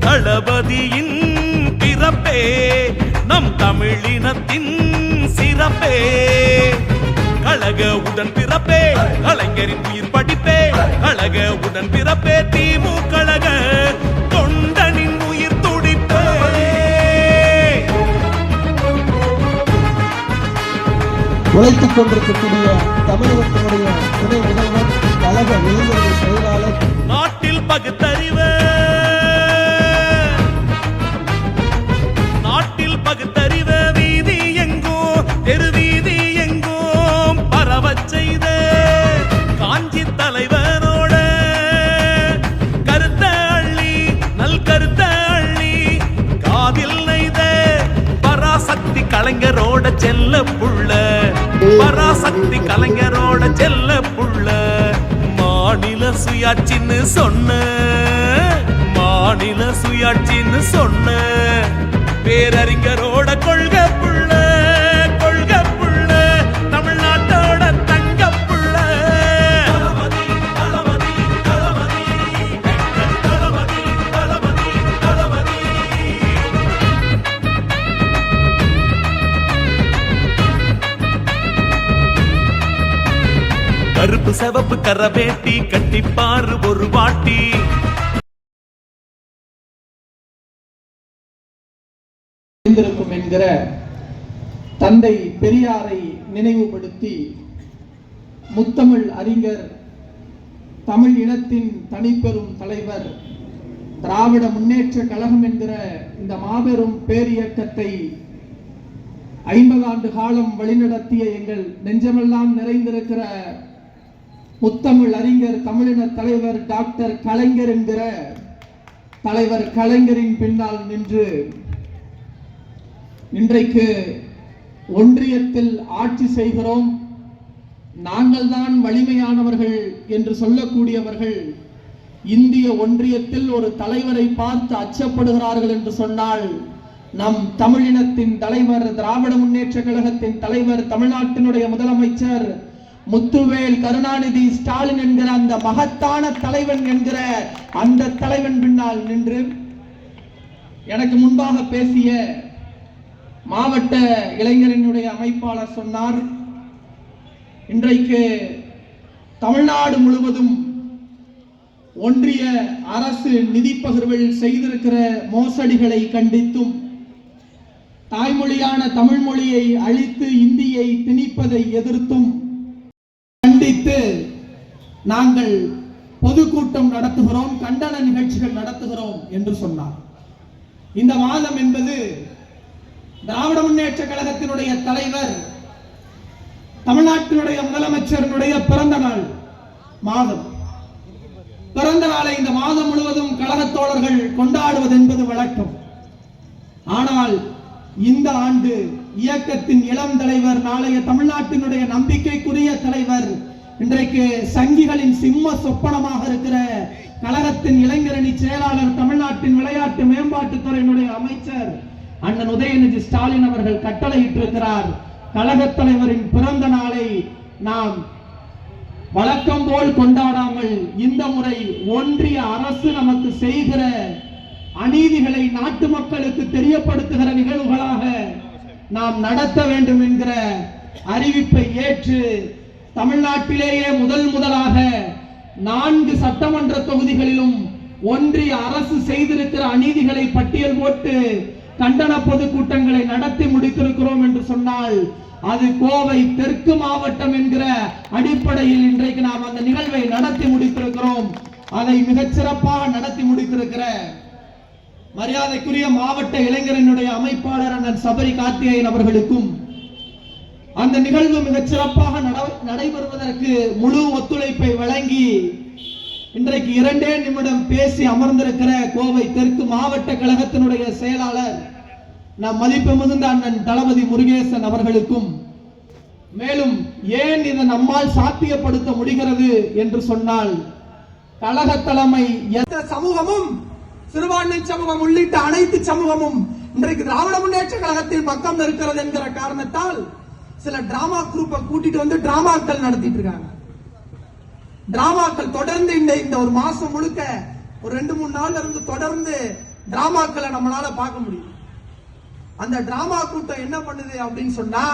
தளபதியின் பிறப்பே நம் தமிழினத்தின் சிறப்பே. கழக உடன் பிறப்பே கலைஞரின் உயிர் படிப்பே. கழக உடன் பிறப்பே திமு கழக தொண்டனின் உயிர் துடிப்பே. உழைத்துக் கொண்டிருக்கக்கூடிய தமிழகத்தினுடைய துணை முதல்வர் கழக இளைஞர்கள் செயலாளர். நாட்டில் பகுத்தறிவு செல்ல புள்ள. பராசக்தி கலைஞரோட செல்ல புள்ள. மாநில சுயாட்சின்னு சொன்ன. மாநில சுயாட்சின்னு சொன்ன. பேரறிஞரோட கொள்கை புள்ள. சிவப்பு சிவப்பு கரவேட்டி கட்டிப்பாரு ஒரு வாட்டி. என்கிற தந்தை பெரியாரை நினைவுபடுத்தி முத்தமிழ் அறிஞர் தமிழ் இனத்தின் தனிப்பெரும் தலைவர் திராவிட முன்னேற்ற கழகம் என்கிற இந்த மாபெரும் பேரியக்கத்தை ஐம்பது ஆண்டு காலம் வழிநடத்திய எங்கள் நெஞ்சமெல்லாம் நிறைந்திருக்கிற முத்தமிழ் அறிஞர் தமிழின தலைவர் டாக்டர் கலைஞர் என்கிற தலைவர் கலைஞரின் பின்னால் நின்று இன்றைக்கு ஒன்றியத்தில் ஆட்சி செய்கிறோம். நாங்கள் தான் வலிமையானவர்கள் என்று சொல்லக்கூடியவர்கள் இந்திய ஒன்றியத்தில் ஒரு தலைவரை பார்த்து அச்சப்படுகிறார்கள் என்று சொன்னால் நம் தமிழினத்தின் தலைவர் திராவிட முன்னேற்ற கழகத்தின் தலைவர் தமிழ்நாட்டினுடைய முதலமைச்சர் முத்துவேல் கருணாநிதி ஸ்டாலின் என்கிற அந்த மகத்தான தலைவன் என்கிற அந்த தலைவன் பின்னால் நின்று எனக்கு முன்பாக பேசிய மாவட்ட இளைஞரினுடைய அமைப்பாளர் சொன்னார் இன்றைக்கு தமிழ்நாடு முழுவதும் ஒன்றிய அரசு நிதி பகிர்வில் செய்திருக்கிற மோசடிகளை கண்டித்தும் தாய்மொழியான தமிழ் மொழியை அழித்து இந்தியை திணிப்பதை எதிர்த்தும் கண்டித்து நாங்கள் பொதுக்கூட்டம் நடத்துகிறோம் கண்டன நிகழ்ச்சிகள் நடத்துகிறோம் என்று சொன்னார். இந்த மாதம் என்பது திராவிட முன்னேற்ற கழகத்தினுடைய தலைவர் தமிழ்நாட்டினுடைய முதலமைச்சரினுடைய பிறந்த நாள் மாதம். பிறந்த நாளை இந்த மாதம் முழுவதும் கழகத்தோழர்கள் கொண்டாடுவது என்பது வழக்கம். ஆனால் இந்த ஆண்டு இயக்கத்தின் இளம் தலைவர் நாளைய தமிழ்நாட்டினுடைய நம்பிக்கைக்குரிய தலைவர் இன்றைக்கு சங்கிகளின் சிம்ம சொப்பனமாக இருக்கிற கழகத்தின் இளைஞரணி செயலாளர் தமிழ்நாட்டின் விளையாட்டு மேம்பாட்டுத்துறையினுடைய அமைச்சர் அண்ணன் உதயநிதி ஸ்டாலின் அவர்கள் கட்டளையிட்டிருக்கிறார். கழக தலைவரின் பிறந்த நாளை நாம் வழக்கம் போல் கொண்டாடாமல் இந்த முறை ஒன்றிய அரசு நமக்கு செய்கிற அநீதிகளை நாட்டு மக்களுக்கு தெரியப்படுத்துகிற நிகழ்வுகளாக நாம் நடத்த வேண்டும் என்கிற அறிவிப்பை ஏற்று தமிழ்நாட்டிலேயே முதல் முதலாக நான்கு சட்டமன்ற தொகுதிகளிலும் ஒன்றிய அரசு செய்திருக்கிற அநீதிகளை பட்டியல் போட்டு கண்டன பொதுக்கூட்டங்களை நடத்தி முடித்திருக்கிறோம் என்று சொன்னால் அது கோவை தெற்கு மாவட்டம் என்கிற அடிப்படையில் இன்றைக்கு நாம் அந்த நிகழ்வை நடத்தி முடித்திருக்கிறோம். அதை மிகச் சிறப்பாக நடத்தி முடித்திருக்கிற மரியாதைக்குரிய மாவட்ட இளைஞரனுடைய அமைப்பாளர் அண்ணன் சபரி கார்த்திகேயன் அவர்களுக்கும் அந்த நிகழ்வு மிகச் சிறப்பாக நட- நடைபெறுவதற்கு முழு ஒத்துழைப்பை வழங்கி இன்றைக்கு இரண்டே நிமிடம் பேசி அமர்ந்திருக்கிற கோவை தெற்கு மாவட்ட கழகத்தினுடைய செயலாளர் நம் மதிப்பு மிகுந்த அண்ணன் தளபதி முருகேசன் அவர்களுக்கும் மேலும் ஏன் இதை நம்மால் சாத்தியப்படுத்த முடிகிறது என்று சொன்னால் கழக தலைமை எந்த சமூகமும் சிறுபான்மை சமூகம் உள்ளிட்ட அனைத்து சமூகமும் இன்றைக்கு திராவிட முன்னேற்ற கழகத்தில் பக்கம் இருக்கிறது என்கிற காரணத்தால் சில டிராமா குரூப்பை கூட்டிட்டு வந்து டிராமாக்கள் நடத்திட்டு இருக்காங்க. டிராமாக்கள் தொடர்ந்து இந்த இந்த ஒரு மாசம் முழுக்க ஒரு ரெண்டு மூணு நாள்ல இருந்து தொடர்ந்து டிராமாக்களை நம்மளால பார்க்க முடியும். அந்த டிராமா கூட்டம் என்ன பண்ணுது அப்படின்னு சொன்னா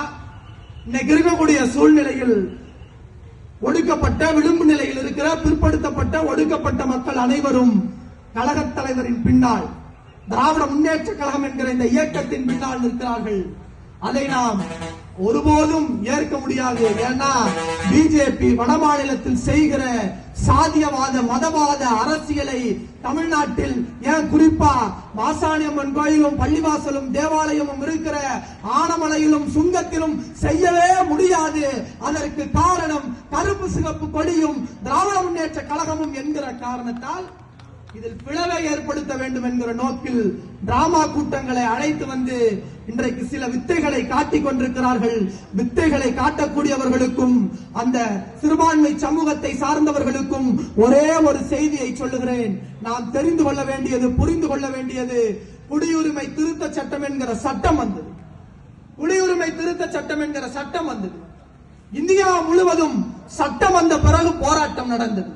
இன்னைக்கு இருக்கக்கூடிய சூழ்நிலையில் ஒடுக்கப்பட்ட விளிம்பு நிலையில் இருக்கிற பிற்படுத்தப்பட்ட ஒடுக்கப்பட்ட மக்கள் அனைவரும் கழகத் தலைவரின் பின்னால் திராவிட முன்னேற்ற கழகம் என்கிற இந்த இயக்கத்தின் பின்னால் நிற்கிறார்கள். அதை நாம் ஒருபோதும் ஏற்க முடியாது. ஏன்னா பிஜேபி வடமாநிலத்தில் செய்கிற சாதியவாத மதவாத அரசியலை தமிழ்நாட்டில் ஏன் குறிப்பா மாசாணியம்மன் கோயிலும் பள்ளிவாசலும் தேவாலயமும் இருக்கிற ஆனமலையிலும் சுங்கத்திலும் செய்யவே முடியாது. அதற்கு காரணம் கருப்பு சிகப்பு கொடியும் திராவிட முன்னேற்ற கழகமும் என்கிற காரணத்தால் இதில் பிளவை ஏற்படுத்த வேண்டும் என்கிற நோக்கில் டிராமா கூட்டங்களை அழைத்து வந்து இன்றைக்கு சில வித்தைகளை காட்டிக் கொண்டிருக்கிறார்கள். வித்தைகளை காட்டக்கூடியவர்களுக்கும் அந்த சிறுபான்மை சமூகத்தை சார்ந்தவர்களுக்கும் ஒரே ஒரு செய்தியை சொல்லுகிறேன். நாம் தெரிந்து கொள்ள வேண்டியது புரிந்து கொள்ள வேண்டியது குடியுரிமை திருத்த சட்டம் என்கிற சட்டம் வந்தது. குடியுரிமை திருத்த சட்டம் என்கிற சட்டம் வந்தது. இந்தியா முழுவதும் சட்டம் வந்த பிறகு போராட்டம் நடந்தது.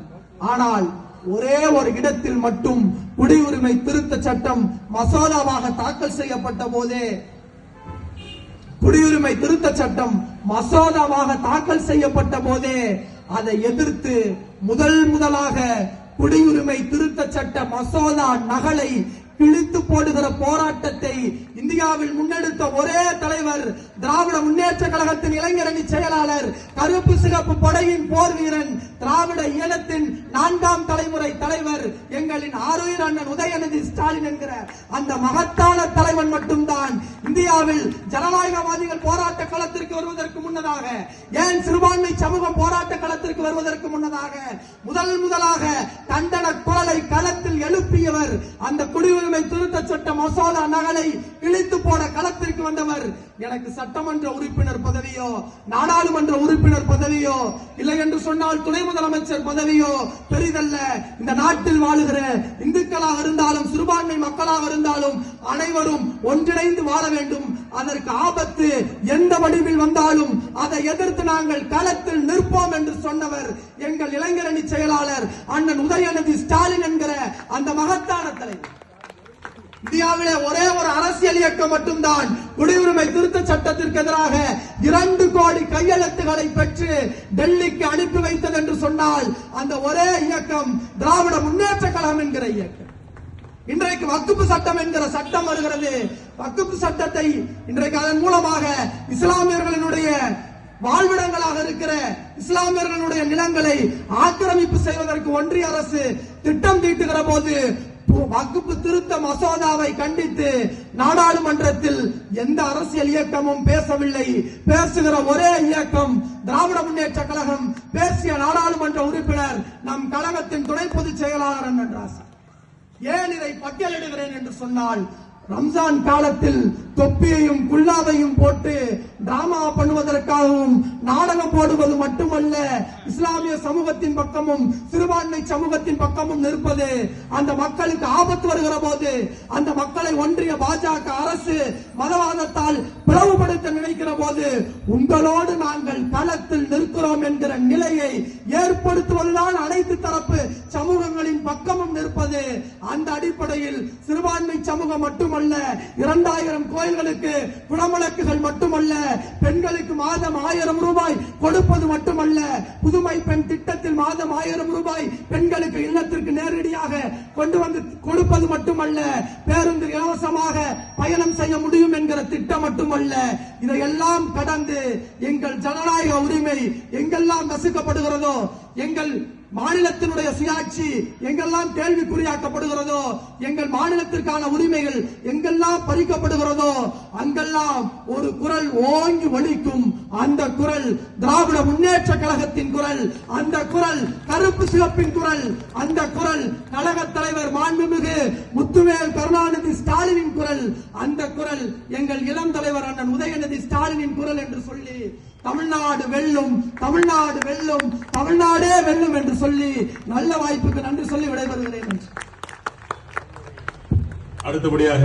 ஆனால் ஒரே ஒரு இடத்தில் மட்டும் குடியுரிமை திருத்த சட்டம் மசோதாவாக தாக்கல் செய்யப்பட்ட போதே குடியுரிமை திருத்த சட்டம் மசோதாவாக தாக்கல் செய்யப்பட்ட போதே அதை எதிர்த்து முதல் முதலாக குடியுரிமை திருத்த சட்ட மசோதா நகலை கிழித்து போடுகிற போராட்டத்தை இந்தியாவில் முன்னெடுத்த ஒரே தலைவர் திராவிட முன்னேற்ற கழகத்தின் இளைஞரணி செயலாளர் கருப்பு சிகப்பு படையின் போர் வீரன் திராவிட இயலத்தின் நான்காம் தலைமுறை தலைவர் எங்களின் ஆறுயிர் அண்ணன் உதயநிதி ஸ்டாலின் என்கிற அந்த மகத்தான தலைவன் மட்டும்தான். இந்தியாவில் ஜனநாயகவாதிகள் போராட்ட களத்திற்கு வருவதற்கு முன்னதாக ஏன் சிறுபான்மை சமூகம் போராட்ட களத்திற்கு வருவதற்கு முன்னதாக முதல் முதலாக கண்டன குரலை களத்தில் எழுப்பியவர் அந்த குடியுரிமை குடியுரிமை திருத்த சட்ட மசோதா நகலை இழித்து போட களத்திற்கு வந்தவர் எனக்கு சட்டமன்ற உறுப்பினர் பதவியோ நாடாளுமன்ற உறுப்பினர் பதவியோ இல்லை என்று சொன்னால் துணை முதலமைச்சர் பதவியோ பெரிதல்ல. இந்த நாட்டில் வாழுகிற இந்துக்களாக இருந்தாலும் சிறுபான்மை மக்களாக இருந்தாலும் அனைவரும் ஒன்றிணைந்து வாழ வேண்டும். அதற்கு ஆபத்து எந்த வடிவில் வந்தாலும் அதை எதிர்த்து நாங்கள் களத்தில் நிற்போம் என்று சொன்னவர் எங்கள் இளைஞரணி செயலாளர் அண்ணன் உதயநிதி ஸ்டாலின் என்கிற அந்த மகத்தான தலைவர். இந்தியாவிலே ஒரே ஒரு அரசியல் இயக்கம் மட்டும்தான். குடியுரிமை திருத்த சட்டத்திற்கு எதிராக இரண்டு கோடி கையெழுத்துகளை பெற்று டெல்லிக்கு அனுப்பி வைத்தது என்று சொன்னால் அந்த ஒரே இயக்கம் திராவிட முன்னேற்ற கழகம் என்கிற இயக்கம். இன்றைக்கு வக்குப்பு சட்டம் என்கிற சட்டம் வருகிறது. வக்குப்பு சட்டத்தை இன்றைக்கு அதன் மூலமாக இஸ்லாமியர்களினுடைய வாழ்விடங்களாக இருக்கிற இஸ்லாமியர்களுடைய நிலங்களை ஆக்கிரமிப்பு செய்வதற்கு ஒன்றிய அரசு திட்டம் தீட்டுகிற போது வகுப்பு திருத்த மசோதாவை கண்டித்து நாடாளுமன்றத்தில் எந்த அரசியல் இயக்கமும் பேசவில்லை. பேசுகிற ஒரே இயக்கம் திராவிட முன்னேற்ற கழகம் பேசிய நாடாளுமன்ற உறுப்பினர் நம் கழகத்தின் துணை பொதுச் செயலாளர் அண்ணன் ராசா. ஏன் இதை பட்டியலிடுகிறேன் என்று சொன்னால் ரம்ஜான் காலத்தில் தொப்பியையும் குல்லாவையும் போட்டு டிராமா பண்ணுவதற்காகவும் நாடகம் போடுவது மட்டுமல்ல இஸ்லாமிய சமூகத்தின் பக்கமும் சிறுபான்மை சமூகத்தின் பக்கமும் நிற்பது. அந்த மக்களுக்கு ஆபத்து வருகிற போது அந்த மக்களை ஒன்றிய பாஜக அரசு மதவாதத்தால் பிளவுபடுத்த நினைக்கிற போது உங்களோடு நாங்கள் களத்தில் நிற்கிறோம் என்கிற நிலையை ஏற்படுத்துவதுதான் அனைத்து தரப்பு சமூகங்களின் பக்கமும் நிற்பது. அந்த அடிப்படையில் சிறுபான்மை சமூகம் மட்டுமல்ல இரண்டாயிரம் கோயில்களுக்கு குடமுழக்குகள் மட்டுமல்ல பெண்களுக்கு மாதம் ஆயிரம் ரூபாய் கொடுப்பது மட்டுமல்ல புதுமை பெண் திட்டத்தில் மாதம் ஆயிரம் ரூபாய் பெண்களுக்கு இல்லத்திற்கு நேரடியாக கொண்டு வந்து கொடுப்பது மட்டுமல்ல பேருந்து இலவசமாக பயணம் செய்ய முடியும் என்கிற திட்டம் மட்டுமல்ல. இதையெல்லாம் கடந்து எங்கள் ஜனநாயக உரிமை எங்கெல்லாம் நசுக்கப்படுகிறதோ எங்கள் மாநிலத்தினுடைய சுயாட்சி எங்கெல்லாம் கேள்விக்குறியாக்கப்படுகிறதோ எங்கள் மாநிலத்திற்கான உரிமைகள் எங்கெல்லாம் பறிக்கப்படுகிறதோ அங்கெல்லாம் ஒரு குரல் ஓங்கி ஒழிக்கும் அந்த குரல் திராவிட முன்னேற்ற கழகத்தின் குரல் அந்த குரல் கருப்பு சிவப்பின் குரல் அந்த குரல் கழக தலைவர் மாண்புமிகு முத்துவேல் கருணாநிதி ஸ்டாலினின் குரல் அந்த குரல் எங்கள் இளம் தலைவர் அண்ணன் உதயநிதி ஸ்டாலினின் குரல் என்று சொல்லி தமிழ்நாடு வெல்லும் தமிழ்நாடு வெல்லும் தமிழ்நாடே வெல்லும் என்று சொல்லி நல்ல வாய்ப்புக்கு நன்றி சொல்லி விடைபெறுகிறேன். அடுத்தபடியாக